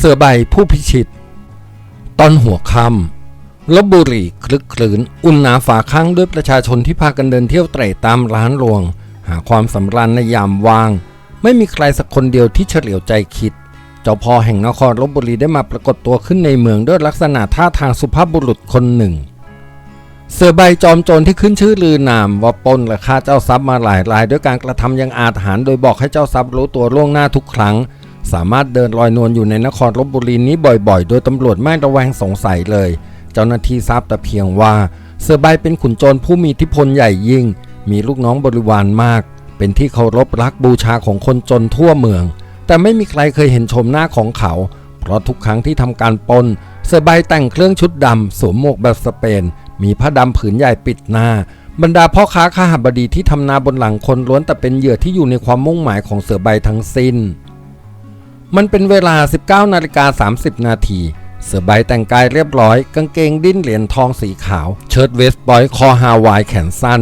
เสือใบผู้พิชิต ตอนหัวค่ำลบบุรีคลึกคลื้นอุ่นหนาฝาข้างด้วยประชาชนที่พากันเดินเที่ยวเตร่ตามร้านรวง หาความสำราญในยามว่าง ไม่มีใครสักคนเดียวที่เฉลียวใจคิด เจ้าพ่อแห่งนครลบบุรีได้มาปรากฏตัวขึ้นในเมืองด้วยลักษณะท่าทางสุภาพบุรุษคนหนึ่ง เสือใบจอมโจรที่ขึ้นชื่อลือนาม ว่าปนและฆ่าเจ้าทรัพย์มาหลายราย ด้วยการกระทำยังอาจหารโดยบอกให้เจ้าทรัพย์รู้ตัวล่วงหน้าทุกครั้ง สามารถเดินลอยนวลอยู่ในนครลบบุรีนี้บ่อยๆ โดยตำรวจไม่ระแวงสงสัยเลย เจ้าหน้าที่ทราบแต่เพียงว่า เสือใบเป็นขุนโจรผู้มีอิทธิพลใหญ่ยิ่ง มีลูกน้องบริวารมาก เป็นที่เคารพรักบูชาของคนจนทั่วเมือง แต่ไม่มีใครเคยเห็นชมหน้าของเขา เพราะทุกครั้งที่ทำการปนเสือใบแต่งเครื่องชุดดำสวมหมวกแบบสเปน มีผ้าดำผืนใหญ่ปิดหน้าบรรดาพ่อค้าข้าหบดีที่ทำนาบนหลังคนล้วนแต่เป็นเหยื่อที่อยู่ในความมุ่งหมายของเสือใบทั้งสิ้น มันเป็นเวลา 19นาฬิกา30 นาทีเสื้อใบแต่งกายเรียบร้อย กางเกงดิ้นเหรียญทองสีขาว เชิ้ตเวสต์บอยคอฮาวายแขนสั้น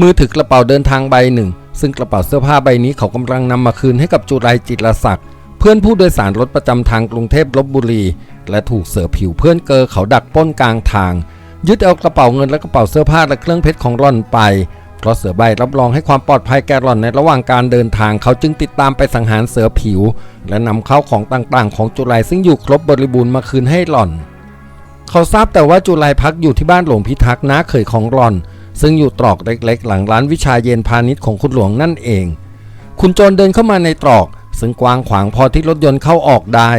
มือถือกระเป๋าเดินทางใบหนึ่ง ซึ่งกระเป๋าเสื้อผ้าใบนี้เขากำลังนำมาคืนให้กับจุไรจิตรศักดิ์เพื่อนผู้โดยสารรถประจำทางกรุงเทพลบบุรี และถูกเสือผิวเพื่อนเกอเขาดักป้นกลางทาง ยึดเอากระเป๋าเงินและกระเป๋าเสื้อผ้าและเครื่องเพชรของร่อนไป เพราะเสือใบรับรองให้ความปลอดภัยแก่ร่อนในระหว่างการเดินทางเขาจึงติดตามไปสังหารเสือผิว และนำเข้าของต่างๆ ของจุไรซึ่งอยู่ครบบริบูรณ์มาคืนให้หล่อนเขาทราบแต่ว่าจุไรพักอยู่ที่บ้านหลวงพิทักษ์น้าเขยของหล่อน ซึ่งอยู่ตรอกเล็กๆ หลังร้านวิชาเย็นพาณิชย์ของคุณหลวงนั่นเอง คุณโจรเดินเข้ามาในตรอก ซึ่งกว้างขวางพอที่รถยนต์เข้าออกได้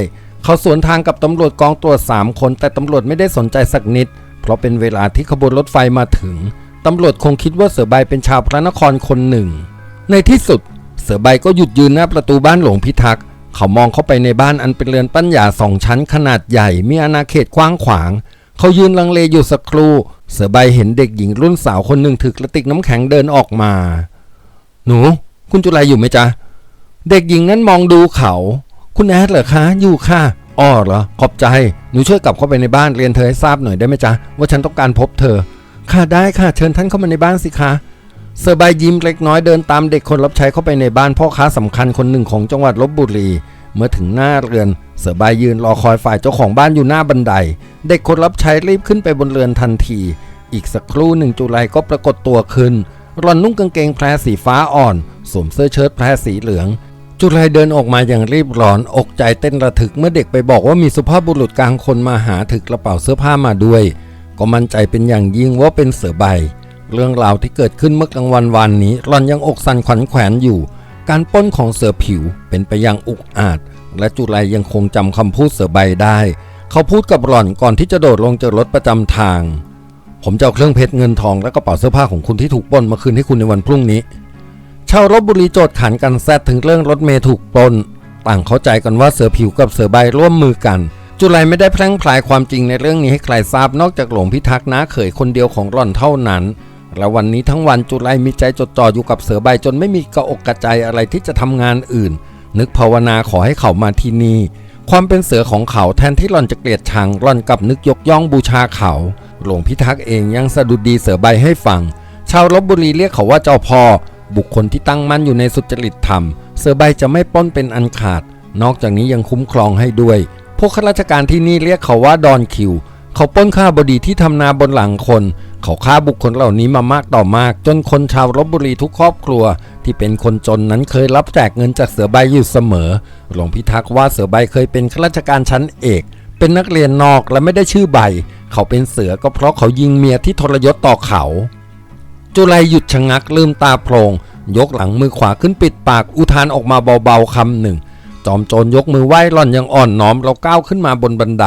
เขาสวนทางกับตำรวจกองตรวจสามคน แต่ตำรวจไม่ได้สนใจสักนิด เพราะเป็นเวลาที่ขบวนรถไฟมาถึง ตำรวจคงคิดว่าเสือใบเป็นชาวพระนครคนหนึ่ง ในที่สุด เสือใบก็หยุดยืนหน้าประตูบ้านหลวงพิทักษ์เขามองเข้าไปในบ้านอันเป็นเรือนปั้นหยาสองชั้นขนาดใหญ่ มีอาณาเขตกว้างขวาง เขายืนลังเลอยู่สักครู่ เสือใบเห็นเด็กหญิงรุ่นสาวคนหนึ่งถือกระติกน้ำแข็งเดินออกมา หนู คุณจุไรอยู่ไหมจ๊ะ เด็กหญิงนั้นมองดูเขา คุณแอดเหรอคะ อยู่ค่ะอ้อเหรอ ขอบใจ หนูช่วยกลับเข้าไปในบ้านเรียนเธอให้ทราบหน่อยได้ไหมจ๊ะ ว่าฉันต้องการพบเธอ ค่ะได้ค่ะ เชิญท่านเข้ามาในบ้านสิคะเซอร์ใบยิ้มเล็กน้อยเดินตามเด็กคนรับใช้เข้าไปในบ้านพ่อค้าสำคัญคนหนึ่งของจังหวัดลบบุรี เมื่อถึงหน้าเรือนเสือใบยืนรอคอยฝ่ายเจ้าของบ้านอยู่หน้าบันได เด็กคนรับใช้รีบขึ้นไปบนเรือนทันที อีกสักครู่หนึ่งจุไลก็ปรากฏตัวขึ้นรอนนุ่งกางเกงแพรสีฟ้าอ่อนสวมเสื้อเชิ้ตแพรสีเหลือง จุไลเดินออกมาอย่างรีบร้อน อกใจเต้นระทึกเมื่อเด็กไปบอกว่ามีสุภาพบุรุษกลางคนมาหาถึกกระเป๋าเสื้อผ้ามาด้วย ก็มั่นใจเป็นอย่างยิ่งว่าเป็นเสือใบ เรื่องราวที่เกิดขึ้นเมื่อกลางวันวันนี้รอนยังอกสั่นขวัญแขวนอยู่ การป้นของเสือผิวเป็นไปอย่างอุกอาจ และจุไลยังคงจำคำพูดเสือใบได้ เขาพูดกับหล่อนก่อนที่จะโดดลงจากรถประจำทาง ผมจะเอาเครื่องเพชรเงินทองและกระเป๋าเสื้อผ้าของคุณที่ถูกปล้นมาคืนให้คุณในวันพรุ่งนี้ชาวลบบุรีโจทย์ขันกันแซดถึงเรื่องรถเมย์ถูกปล้น ต่างเข้าใจกันว่าเสือผิวกับเสือใบร่วมมือกัน จุไลไม่ได้แพร่งพลายความจริงในเรื่องนี้ให้ใครทราบนอกจากหลวงพิทักษ์น้าเขยคนเดียวของร่อนเท่านั้น และวันนี้ทั้งวันจุไลมีใจจดจ่ออยู่กับเสือใบจนไม่มีกระอกกระใจอะไรที่จะทำงานอื่น นึกภาวนาขอให้เขามาที่นี่ ความเป็นเสือของเขาแทนที่หล่อนจะเกลียดชังหล่อนกลับนึกยกย่องบูชาเขา หลวงพิทักษ์เองยังสะดุดดีเสือใบให้ฟัง ชาวลบบุรีเรียกเขาว่าเจ้าพ่อบุคคลที่ตั้งมั่นอยู่ในสุจริตธรรม เสือใบจะไม่ป้นเป็นอันขาด นอกจากนี้ยังคุ้มครองให้ด้วย พวกข้าราชการที่นี่เรียกเขาว่าดอนคิว เขาป้นข้าบดีที่ทำนาบนหลังคน เขาฆ่าบุคคลเหล่านี้มามากต่อมาก จนคนชาวลบบุรีทุกครอบครัว ที่เป็นคนจนนั้นเคยรับแจกเงินจากเสือใบอยู่เสมอ หลวงพิทักษ์ว่าเสือใบเคยเป็นข้าราชการชั้นเอก เป็นนักเรียนนอกและไม่ได้ชื่อใบ เขาเป็นเสือก็เพราะเขายิงเมียที่ทรยศต่อเขา จุไลหยุดชะงักลืมตาโพลงยกหลังมือขวาขึ้นปิดปากอุทานออกมาเบาๆคำหนึ่ง จอมโจรยกมือไหว้หล่อนยังอ่อนน้อมเราก้าวขึ้นมาบนบันได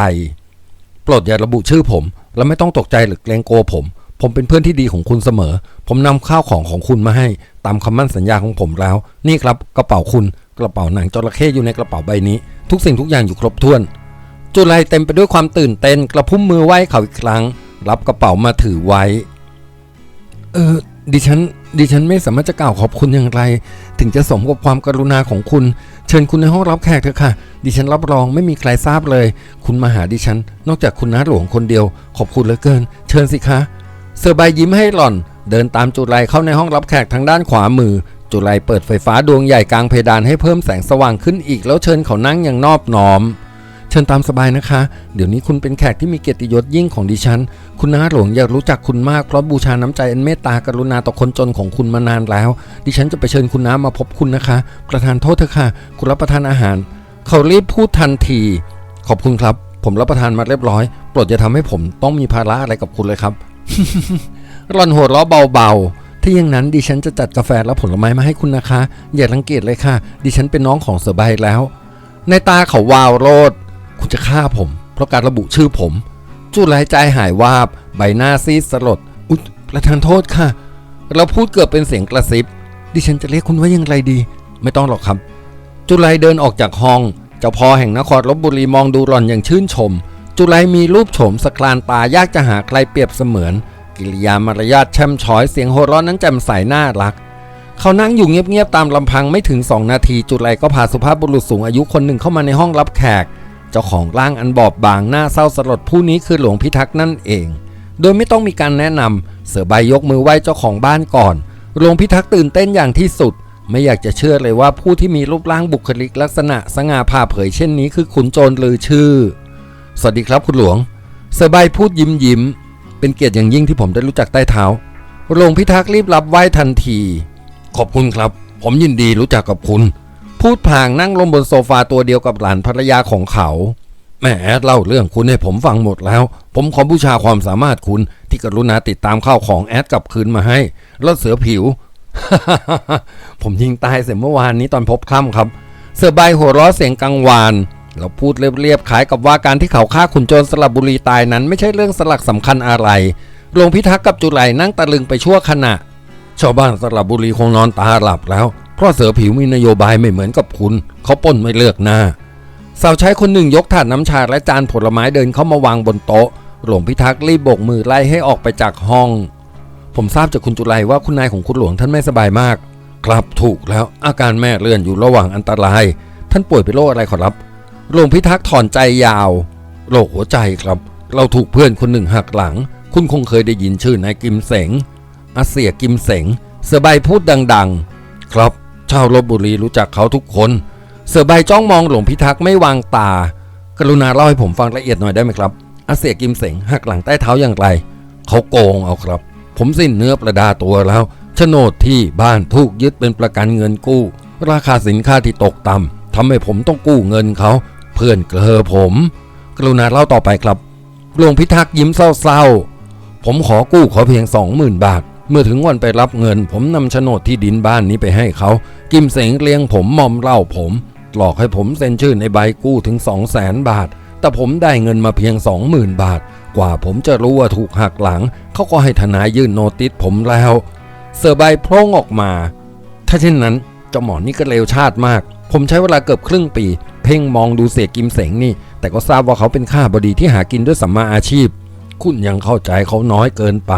โปรดอย่าระบุชื่อผม และไม่ต้องตกใจหรือเกรงโกลัวผม ผมเป็นเพื่อนที่ดีของคุณเสมอ ผมนำข้าวของของคุณมาให้ ตามคำมั่นสัญญาของผมแล้ว นี่ครับกระเป๋าคุณกระเป๋าหนังจระเข้อยู่ในกระเป๋าใบนี้ ทุกสิ่งทุกอย่างอยู่ครบถ้วน จุไลเต็มไปด้วยความตื่นเต้นกระพุ้มมือไหว้เขาอีกครั้ง รับกระเป๋ามาถือไว้ เออดิฉัน ดิฉันไม่สามารถจะกล่าวขอบคุณอย่างไร ถึงจะสมกับความกรุณาของคุณ เชิญคุณในห้องรับแขกเถอะค่ะ ดิฉันรับรองไม่มีใครทราบเลย คุณมาหาดิฉัน นอกจากคุณน้าหลวงคนเดียว ขอบคุณเหลือเกิน เชิญสิคะเสือใบยิ้มให้หล่อน เดินตามจุไลเข้าในห้องรับแขกทางด้านขวามือ จุไลเปิดไฟฟ้าดวงใหญ่กลางเพดานให้เพิ่มแสงสว่างขึ้นอีกแล้วเชิญเขานั่งอย่างนอบน้อม เชิญตามสบายนะคะ เดี๋ยวนี้คุณเป็นแขกที่มีเกียรติยศยิ่งของดิฉัน คุณน้าหลวงอยากรู้จักคุณมากเพราะบูชาน้ำใจอันเมตตากรุณาต่อคนจนของคุณมานานแล้ว ดิฉันจะไปเชิญคุณน้ามาพบคุณนะคะ ประธานโทษเถอะค่ะ คุณรับประทานอาหาร เขารีบพูดทันที ขอบคุณครับ ผมรับประทานมาเรียบร้อย โปรดอย่าทำให้ผมต้องมีภาระอะไรกับคุณเลยครับรอนหัวเราะเบาๆถ้าอย่างนั้นดิฉันจะจัดกาแฟและผลไม้มาให้คุณนะคะ อย่ารังเกียจเลยค่ะ ดิฉันเป็นน้องของเสือใบแล้ว ในตาเขาวาวโรด คุณจะฆ่าผม เพราะการระบุชื่อผม จูไลใจหายวาบ ใบหน้าซีดสลด อุ๊ยประทานโทษค่ะ เราพูดเกือบเป็นเสียงกระซิบ ดิฉันจะเรียกคุณว่าอย่างไรดี ไม่ต้องหรอกครับ จุไลเดินออกจากห้อง เจ้าพ่อแห่งนครลบบุรีมองดูหล่อนอย่างชื่นชม จุไลมีรูปโฉมสกลานตายากจะหาใครเปรียบเสมือน กิริยามารยาทแช่มช้อยเสียงโหเราะนั้นแจ่มใสน่ารักเขานั่งอยู่เงียบๆตามลำพังไม่ถึง 2 นาที จุไลก็พาสุภาพบุรุษสูงอายุคนหนึ่งเข้ามาในห้องรับแขก เจ้าของร่างอันบอบบางหน้าเศร้าสลดผู้นี้คือหลวงพิทักษ์นั่นเอง โดยไม่ต้องมีการแนะนำเสือใบยกมือไหว้เจ้าของบ้านก่อน หลวงพิทักษ์ตื่นเต้นอย่างที่สุด ไม่อยากจะเชื่อเลยว่าผู้ที่มีรูปร่างบุคลิกลักษณะสง่าผ่าเผยเช่นนี้คือขุนโจรลือชื่อ สวัสดีครับคุณหลวง เสือใบพูดยิ้มยิ้ม เป็นเกียรติอย่างยิ่งที่ผมได้รู้จักใต้เท้าหลวงพิทักษ์รีบรับไหว้ทันที ขอบคุณครับ ผมยินดีรู้จักกับคุณ พูดพลางนั่งลงบนโซฟาตัวเดียวกับหลานภรรยาของเขาแหมเล่าเรื่องคุณให้ผมฟังหมดแล้ว ผมขอบูชาความสามารถคุณที่กรุณาติดตามข้าวของแอดกลับคืนมาให้แล้วเสือผิว ผมยิงตายเสียเมื่อวานนี้ตอนพบค่ำครับ เสือใบหัวราะเสียงกังวานแล้วพูดเรียบๆคล้ายกับว่าการที่เขาฆ่าขุนโจรสลับบุรีตายนั้น ไม่ใช่เรื่องสลักสำคัญอะไรหลวงพิทักษ์กับจุไลนั่งตะลึงไปชั่วขณะ ชาวบ้านสระบุรีคงนอนตาหลับแล้ว ราะเสือผิวมีนโยบายไม่เหมือนกับคุณ เขาป้นไม่เลือกหน้า สาวใช้คนหนึ่งยกถาดน้ำชาและจานผลไม้เดินเข้ามาวางบนโต๊ะ หลวงพิทักษ์รีบโบกมือไล่ให้ออกไปจากห้อง ผมทราบจากคุณจุไลว่าคุณนายของคุณหลวงท่านไม่สบายมาก ครับถูกแล้วอาการแม่เลื่อนอยู่ระหว่างอันตราย ท่านป่วยเป็นโรคอะไรขอรับ หลวงพิทักษ์ถอนใจยาว โรคหัวใจครับ เราถูกเพื่อนคนหนึ่งหักหลัง คุณคงเคยได้ยินชื่อนายกิมเสงอาเสียกิมเสงเสือใบพูดดัง ๆ ครับ ชาวลบบุรีรู้จักเขาทุกคน เสือใบจ้องมองหลวงพิทักษ์ไม่วางตา กรุณาเล่าให้ผมฟังละเอียดหน่อยได้ไหมครับอาเสียกิมเสงหักหลังใต้เท้าอย่างไร เขาโกงเอาครับ ผมสิ้นเนื้อประดาตัวแล้วโฉนดที่บ้านถูกยึดเป็นประกันเงินกู้ ราคาสินค้าที่ตกต่ำทำให้ผมต้องกู้เงินเขา เพื่อนเกลอผม กรุณาเล่าต่อไปครับหลวงพิทักษ์ยิ้มเศร้าๆผมขอกู้ขาเพียงสองหมื่นบาท เมื่อถึงวันไปรับเงิน ผมนำโฉนดที่ดินบ้านนี้ไปให้เขา กิมเสงเลี้ยงผมมอมเหล่าผม หลอกให้ผมเซ็นชื่อในใบกู้ถึงสองแสนบาท แต่ผมได้เงินมาเพียงสองหมื่นบาท กว่าผมจะรู้ว่าถูกหักหลัง เขาก็ให้ทนายยื่นโนติสผมแล้ว เสือใบโพร่งออกมา ถ้าเช่นนั้นเจ้าหมอนี่ก็เลวชาติมาก ผมใช้เวลาเกือบครึ่งปี เพ่งมองดูเสียกิมเสงนี่ แต่ก็ทราบว่าเขาเป็นข้าบดีที่หากินด้วยสัมมาอาชีพ คุณยังเข้าใจเขาน้อยเกินไป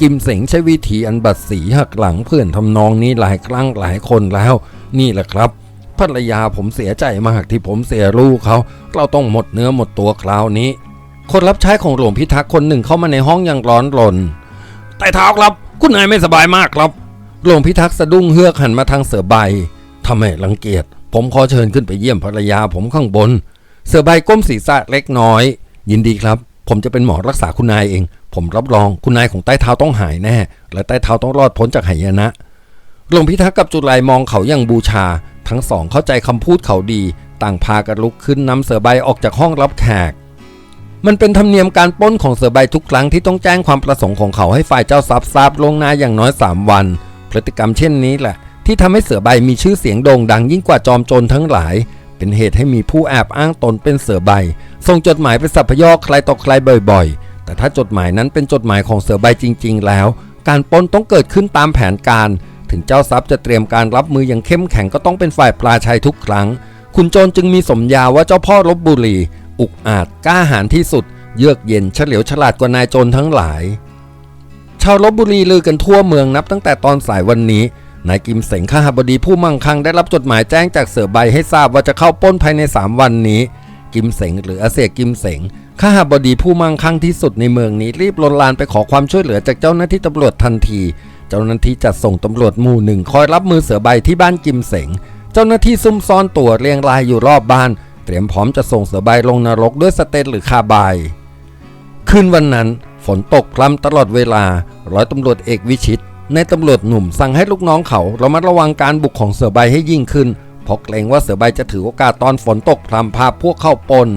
กิมเสงใช้วิธีอันบัดสีหักหลังเพื่อนทำนองนี้หลายครั้งหลายคนแล้ว นี่แหละครับภรรยาผมเสียใจมากที่ผมเสียลูกเขา เราต้องหมดเนื้อหมดตัวคราวนี้ คนรับใช้ของหลวงพิทักษ์คนหนึ่งเข้ามาในห้องอย่างร้อนรนไต่เท้าครับ คุณนายไม่สบายมากครับ หลวงพิทักษ์สะดุ้งเฮือกหันมาทางเสือใบทำไมรังเกียจ ผมขอเชิญขึ้นไปเยี่ยมภรรยาผมข้างบน เสือใบก้มศีรษะเล็กน้อย ยินดีครับ ผมจะเป็นหมอรักษาคุณนายเอง ผมรับรองคุณนายของใต้เท้าต้องหายแน่ และใต้เท้าต้องรอดพ้นจากหายนะหลวงพิทักษ์กับจุไลมองเขาอย่างบูชา ทั้งสองเข้าใจคำพูดเขาดี ต่างพากันลุกขึ้นนำเสือใบออกจากห้องรับแขก มันเป็นธรรมเนียมการป้นของเสือใบทุกครั้งที่ต้องแจ้งความประสงค์ของเขาให้ฝ่ายเจ้าทรัพย์ทราบลงหน้าอย่างน้อย 3 วัน พฤติกรรมเช่นนี้แหละ ที่ทำให้เสือใบมีชื่อเสียงโด่งดังยิ่งกว่าจอมโจรทั้งหลาย เป็นเหตุให้มีผู้แอบอ้างตนเป็นเสือใบ ส่งจดหมายไปสัพยอใครต่อใครบ่อยๆ แต่ถ้าจดหมายนั้นเป็นจดหมายของเสือใบจริง ๆ แล้ว การปล้นต้องเกิดขึ้นตามแผนการ ถึงเจ้าทรัพย์จะเตรียมการรับมืออย่างเข้มแข็งก็ต้องเป็นฝ่ายปลาชัยทุกครั้ง คุณโจรจึงมีสมญาว่าเจ้าพ่อลบบุรี อุกอาจกล้าหาญที่สุด เยือกเย็นเฉลียวฉลาดกว่านายโจรทั้งหลาย ชาวลบบุรีลือกันทั่วเมืองนับตั้งแต่ตอนสายวันนี้ นายกิมเสงข้าบดีผู้มั่งคั่งได้รับจดหมายแจ้งจากเสือใบให้ทราบว่าจะเข้าป้นภายใน 3 วันนี้ กิมเสงหรืออาเซียกิมเสงข้าบดีผู้มั่งคั่งที่สุดในเมืองนี้รีบลนลานไปขอความช่วยเหลือจากเจ้าหน้าที่ตำรวจทันที เจ้าหน้าที่จัดส่งตำรวจหมู่หนึ่งคอยรับมือเสือใบที่บ้านกิมเสง เจ้าหน้าที่ซุ่มซ่อนตัวเรียงรายอยู่รอบบ้าน เตรียมพร้อมจะส่งเสือใบลงนรกด้วยสเตนหรือคาบายคืนวันนั้น ฝนตกพรำตลอดเวลา ร้อยตำรวจเอกวิชิต ในตำรวจหนุ่มสั่งให้ลูกน้องเขาระมัดระวังการบุกของเสือใบให้ยิ่งขึ้นเพราะเกรงว่าเสือใบจะถือโอกาสตอนฝนตกพรำพาพวกเข้าปน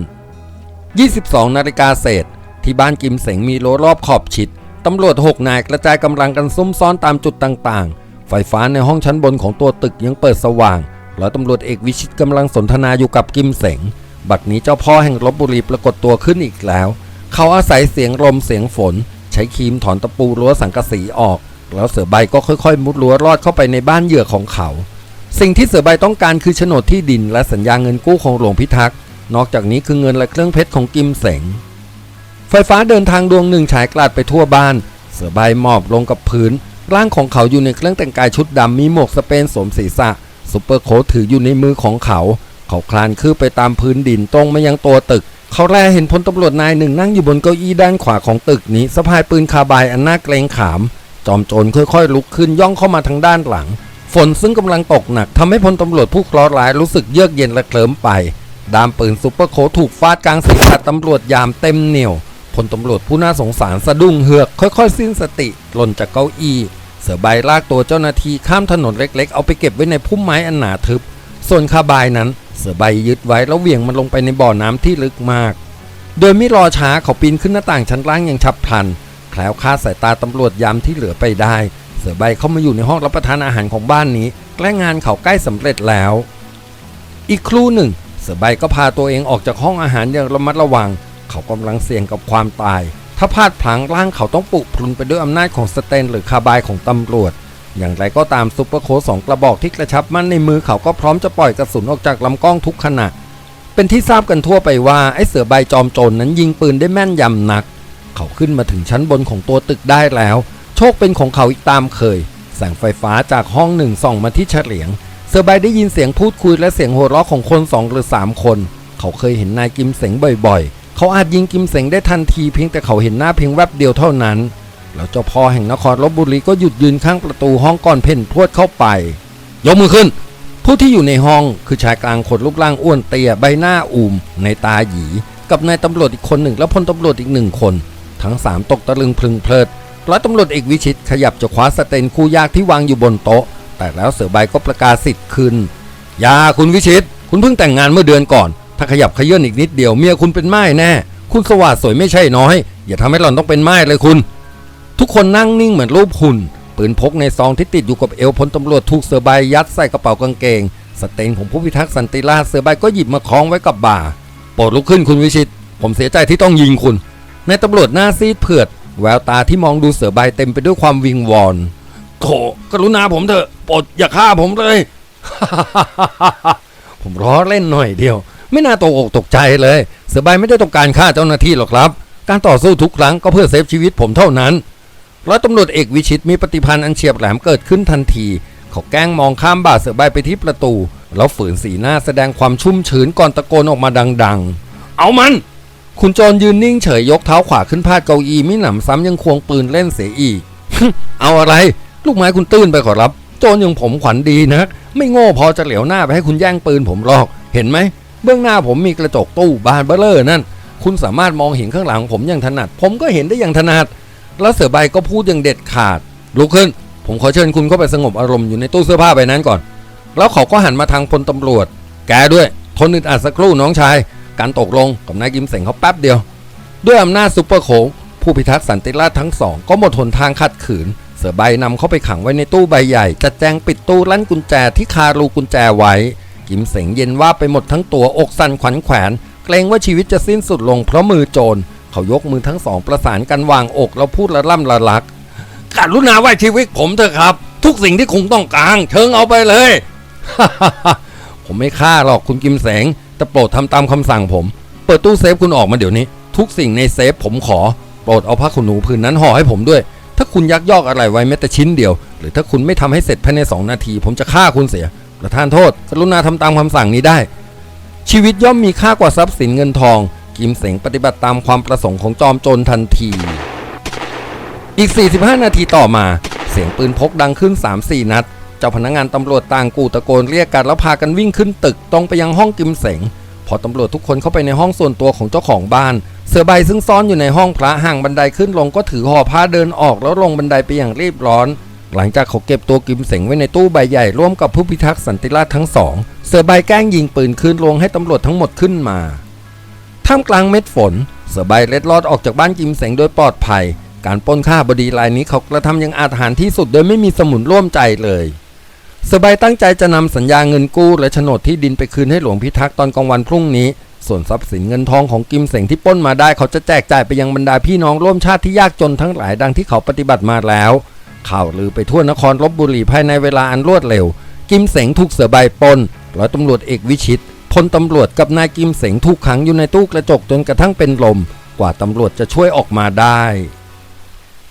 22 นาฬิกาเศษ ที่บ้านกิมเสงมีรั้วรอบขอบชิดตำรวจ 6 นายกระจายกำลังกันซุ่มซ่อนตามจุดต่างๆ ไฟฟ้าในห้องชั้นบนของตัวตึกยังเปิดสว่างร้อยตำรวจเอกวิชิตกำลังสนทนาอยู่กับกิมเสง บัดนี้เจ้าพ่อแห่งลบบุรีปรากฏตัวขึ้นอีกแล้ว เขาอาศัยเสียงลมเสียงฝน ใช้ครีมถอนตะปูรั้วสังกะสีออก แล้วเสือใบก็ค่อยๆ มุดรั้วรอดเข้าไปในบ้านเหยื่อของเขา สิ่งที่เสือใบต้องการคือโฉนดที่ดินและสัญญาเงินกู้ของหลวงพิทักษ์นอกจากนี้คือเงินและเครื่องเพชรของกิมเสงไฟฟ้าเดินทางดวงหนึ่งฉายกลาดไปทั่วบ้าน เสือใบหมอบลงกับพื้น ร่างของเขาอยู่ในเครื่องแต่งกายชุดดำมีหมวกสเปนสวมศีรษะซุปเปอร์โค้ทถืออยู่ในมือของเขา เขาคลานคืบไปตามพื้นดินตรงมายังตัวตึก เขาแลเห็นพลตำรวจนายหนึ่งนั่งอยู่บนเก้าอี้ด้านขวาของตึกนี้สะพายปืนคาบายอันน่าเกรงขาม จอมโจรค่อยๆลุกขึ้นย่องเข้ามาทางด้านหลัง ฝนซึ่งกำลังตกหนักทำให้พลตำรวจผู้เคราะห์ร้ายรู้สึกเยือกเย็นและเคลิ้มไป ดามปืนซุปเปอร์โคถูกฟาดกลางศีรษะตำรวจยามเต็มเหนียวพลตำรวจผู้น่าสงสารสะดุ้งเฮือก ค่อยๆ สิ้นสติหล่นจากเก้าอี้ เสือใบลากตัวเจ้าหน้าที่ข้ามถนนเล็กๆ เอาไปเก็บไว้ในพุ่มไม้อันหนาทึบ ส่วนคาบายนั้น เสือใบยึดไว้แล้วเหวี่ยงมันลงไปในบ่อน้ำที่ลึกมาก โดยไม่รอช้าเขาปีนขึ้นหน้าต่างชั้นล่างอย่างฉับพลัน แคล้วคลาดสายตาตำรวจยามที่เหลือไปได้ เสือใบเข้ามาอยู่ในห้องรับประทานอาหารของบ้านนี้ใกล้งานเขาใกล้สำเร็จแล้ว อีกครู่หนึ่ง เสือใบก็พาตัวเองออกจากห้องอาหารอย่างระมัดระวัง เขากำลังเสี่ยงกับความตาย ถ้าพลาดพลั้งร่างเขาต้องปุพรุนไปด้วยอำนาจของสเตนหรือคาบายของตำรวจ อย่างไรก็ตามซุปเปอร์โค้สองกระบอกที่กระชับมั่นในมือเขาก็พร้อมจะปล่อยกระสุนออกจากลำกล้องทุกขณะเป็นที่ทราบกันทั่วไปว่าไอ้เสือใบจอมโจรนนั้นยิงปืนได้แม่นยำนัก เขาขึ้นมาถึงชั้นบนของตัวตึกได้แล้ว โชคเป็นของเขาอีกตามเคย แสงไฟฟ้าจากห้องหนึ่งส่องมาที่เฉลียงเสือใบได้ยินเสียงพูดคุยและเสียงหัวเราะของคนสองหรือสามคน เขาเคยเห็นนายกิมเสงบ่อยๆ เขาอาจยิงกิมเสงได้ทันทีเพียงแต่เขาเห็นหน้าเพียงแวบเดียวเท่านั้น แล้วเจ้าพ่อแห่งนครลบบุรีก็หยุดยืนข้างประตูห้องก่อนเพ่นพรวดเข้าไป ยกมือขึ้นผู้ที่อยู่ในห้องคือชายกลางคนรูปร่างอ้วนเตี้ยใบหน้าอูมในตาหยี กับนายตำรวจอีกคนหนึ่งและพลตำรวจอีกหนึ่งคน ทั้งสามตกตะลึงพลึงเพลิดร้อยตำรวจเอกวิชิตขยับจะคว้าสเตนคู่ยากที่วางอยู่บนโต๊ะ แต่แล้วเสือใบก็ประกาศสิทธิ์ขึ้นอย่าคุณวิชิต คุณเพิ่งแต่งงานเมื่อเดือนก่อน ถ้าขยับขยื่นอีกนิดเดียวเมียคุณเป็นไม้แน่ คุณสวัสดสวยไม่ใช่น้อย อย่าทำให้หล่อนต้องเป็นไม้เลยคุณ ทุกคนนั่งนิ่งเหมือนรูปหุ่น ปืนพกในซองที่ติดอยู่กับเอวพลตำรวจถูกเสือใบยัดใส่กระเป๋ากางเกง สเตนของผู้พิทักษ์สันติราษฎร์เสือใบก็หยิบมาคล้องไว้กับบ่า โปรดลุกขึ้นคุณวิชิต ผมเสียใจที่ต้องยิงคุณ นายตำรวจหน้าซีดเผือด แววตาที่มองดูเสือใบเต็มไปด้วยความวิงวอนโถกรุณาผมเถอะโปรดอย่าฆ่าผมเลย ผมล้อเล่นหน่อยเดียว ไม่น่าตกอกตกใจเลย เสือใบไม่ได้ต้องการฆ่าเจ้าหน้าที่หรอกครับ การต่อสู้ทุกครั้งก็เพื่อเซฟชีวิตผมเท่านั้นร้อยตำรวจเอกวิชิตมีปฏิพันธ์อันเฉียบแหลมเกิดขึ้นทันทีเขาแกล้งมองข้ามบ่าเสือใบไปที่ประตู แล้วฝืนสีหน้าแสดงความชุ่มชื้นก่อนตะโกนออกมาดัง ๆ เอามัน คุณโจรยืนนิ่งเฉยยกเท้าขวาขึ้นพาดเก้าอี้มิหนำซ้ำยังควงปืนเล่นเสียอีก เอาอะไร ลูกไม้คุณตื้นไปขอรับ โจรย่างผมขวัญดีนะ ไม่โง่พอจะเหลียวหน้าไปให้คุณแย่งปืนผมหรอก เห็นไหม เบื้องหน้าผมมีกระจกตู้บานเบลเลอร์นั่น คุณสามารถมองเห็นข้างหลังผมอย่างถนัด ผมก็เห็นได้อย่างถนัด แล้วเสือใบก็พูดอย่างเด็ดขาด ลุกขึ้น ผมขอเชิญคุณเข้าไปสงบอารมณ์อยู่ในตู้เสื้อผ้าใบนั้นก่อน แล้วเขาก็หันมาทางพลตำรวจ แกด้วย ทนอึดอัดสักครู่น้องชาย การตกลงกับนายกิมเสงเขาแป๊บเดียว ด้วยอำนาจซุปเปอร์โขงผู้พิทักษ์สันติราษทั้งสองก็หมดหนทางขัดขืน เสือใบนำเข้าไปขังไว้ในตู้ใบใหญ่จัดแจงปิดตู้ลั่นกุญแจที่คารูกุญแจไว้ กิมเสงเย็นว่าไปหมดทั้งตัวอกสั่นขวัญแขวน เกรงว่าชีวิตจะสิ้นสุดลงเพราะมือโจรเขายกมือทั้งสองประสานกันวางอกแล้วพูดละล่ำละลักกรุณาไว้ชีวิตผมเถอะครับ ทุกสิ่งที่คุณต้องการเชิงเอาไปเลย ผมไม่ฆ่าหรอกคุณกิมแสง แต่โปรดทำตามคำสั่งผม เปิดตู้เซฟคุณออกมาเดี๋ยวนี้ ทุกสิ่งในเซฟผมขอ โปรดเอาผ้าขนหนูผืนนั้นห่อให้ผมด้วย ถ้าคุณยักยอกอะไรไว้แม้แต่ชิ้นเดียว หรือถ้าคุณไม่ทำให้เสร็จภายในสองนาที ผมจะฆ่าคุณเสียประทานโทษกรุณาทำตามคำสั่งนี้ได้ ชีวิตย่อมมีค่ากว่าทรัพย์สินเงินทอง กิมเสงปฏิบัติตามความประสงค์ของจอมโจรทันที อีก 45 นาทีต่อมา เสียงปืนพกดังขึ้น 3-4 นัด จ้าพนักงานตำรวจต่างกูตะโกนเรียกกันแล้วพากันวิ่งขึ้นตึกตรงไปยังห้องกิมเสงพอตำรวจทุกคนเข้าไปในห้องส่วนตัวของเจ้าของบ้าน เสือใบซึ่งซ่อนอยู่ในห้องพระห่างบันไดขึ้นลงก็ถือห่อผ้าเดินออกแล้วลงบันไดไปอย่างรีบร้อน หลังจากเขาเก็บตัวกิมเสงไว้ในตู้ใบใหญ่ร่วมกับผู้พิทักษ์สันติราษฎร์ทั้งสอง เสือใบแกล้งยิงปืนคืนลงให้ตำรวจทั้งหมดขึ้นมาท่ามกลางเม็ดฝน เสือใบเล็ดลอดออกจากบ้านกิมเสงโดยปลอดภัย การป้นฆ่าบดีรายนี้เขากระทำอย่างอาถรรพ์ที่สุดโดยไม่มีสมุนร่วมใจเลย สือใบตั้งใจจะนำสัญญาเงินกู้และโฉนดที่ดินไปคืนให้หลวงพิทักษ์ตอนกลางวันพรุ่งนี้ ส่วนทรัพย์สินเงินทองของกิมเสงที่ป้นมาได้เขาจะแจกจ่ายไปยังบรรดาพี่น้องร่วมชาติที่ยากจนทั้งหลายดังที่เขาปฏิบัติมาแล้ว ข่าวลือไปทั่วนครลบบุรีภายในเวลาอันรวดเร็ว กิมเสงถูกเสือใบปล้นร้อยตำรวจเอกวิชิตพลตำรวจกับนายกิมเสงถูกขังอยู่ในตู้กระจกจนกระทั่งเป็นลม กว่าตำรวจจะช่วยออกมาได้